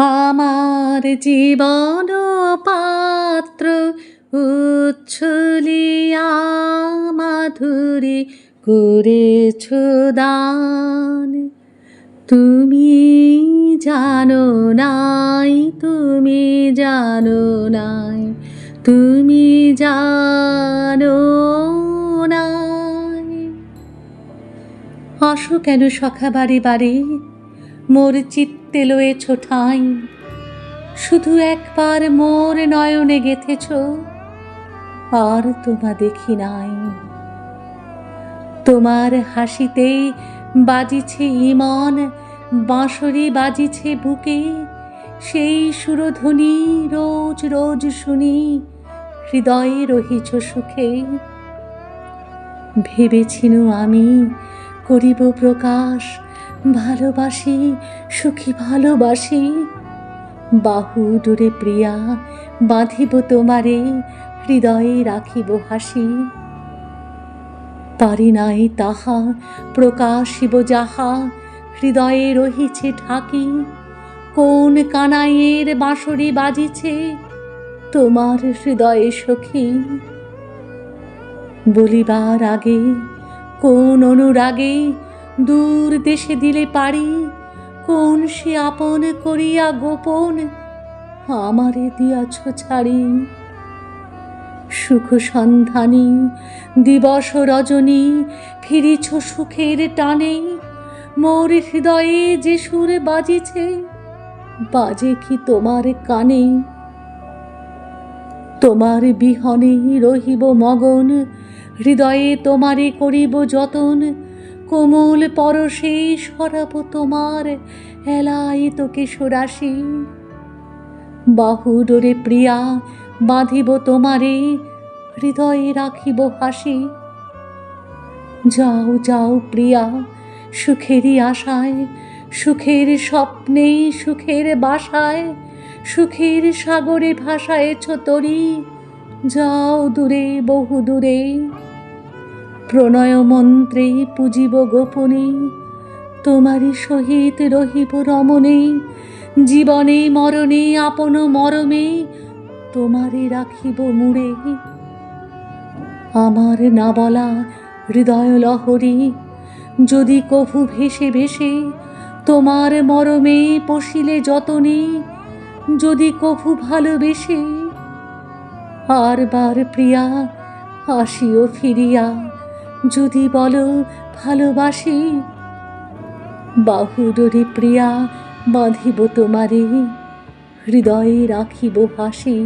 আমার জীবন পাত্র উচ্ছলিয়া মাধুরী করেছ দান। তুমি জানো নাই, তুমি জানো নাই, তুমি জানো নাই। আসো কেন সখা বাড়ি বাড়ি? মোর চিত্তে লয়েছ ঠাঁই শুধু একবার মোর নয়নে গেথেছ, আর তোমা দেখি নাই। তোমার হাসিতেই বাজিছে ইমন, বাঁশরি বাজিছে বুকে, সেই সুরধ্বনি রোজ রোজ শুনি, হৃদয়ে রহিছ সুখে। ভেবেছিনু আমি করিব প্রকাশ ভালোবাসি, সুখী ভালোবাসি। বাহু ডোরে প্রিয়া, বাঁধিব তোমারে, হৃদয়ে রাখিব হাসি। পারি নাই তাহা, প্রকাশিব যাহা, হৃদয়ে রহিছে ঢাকি। কোন কানাইয়ের বাঁশরি বাজিছে, তোমার হৃদয়ে সখী। বলিবার আগে, কোন অনুরাগে দূর দেশে দিলে পারি, কোন সে আপন করিয়া গোপন, আমারে দিয়াছ ছাড়ি। সুখ সন্ধানী, দিবস রজনী, ফিরিছ সুখের টানে, মোর হৃদয়ে যে সুর বাজিছে, বাজে কি তোমার কানে? তোমার বিহনে রহিব মগন, হৃদয়ে তোমারে করিব যতন কোমল পরশে সরাব তোমার এলাই তোকে সরাসি বাহু ডোরে প্রিয়া, বাঁধিব তোমারে, হৃদয়ে রাখিব হাসি। যাও যাও প্রিয়া সুখেরই আশায়, সুখের স্বপ্নে, সুখের বাসায়, সুখের সাগরে ভাসায়েছ তরি। যাও দূরে বহু দূরে প্রণয় মন্ত্রে পুজিব গোপনে, তোমারই সহিত রহিব রমণে, জীবনে মরণে, আপন মরমে তোমারে রাখিব মুড়ে। আমার না বলা হৃদয় লহরী, যদি কভু ভেসে ভেসে তোমার মরমে পশিলে যতনে, যদি কভু ভালোবেসে, আর বার প্রিয়া আসিও ফিরিয়া। যদি বলো ভালোবাসি বাহুডোরে প্রিয়া বাঁধিব তোমারে হৃদয়ে রাখিব হাসি।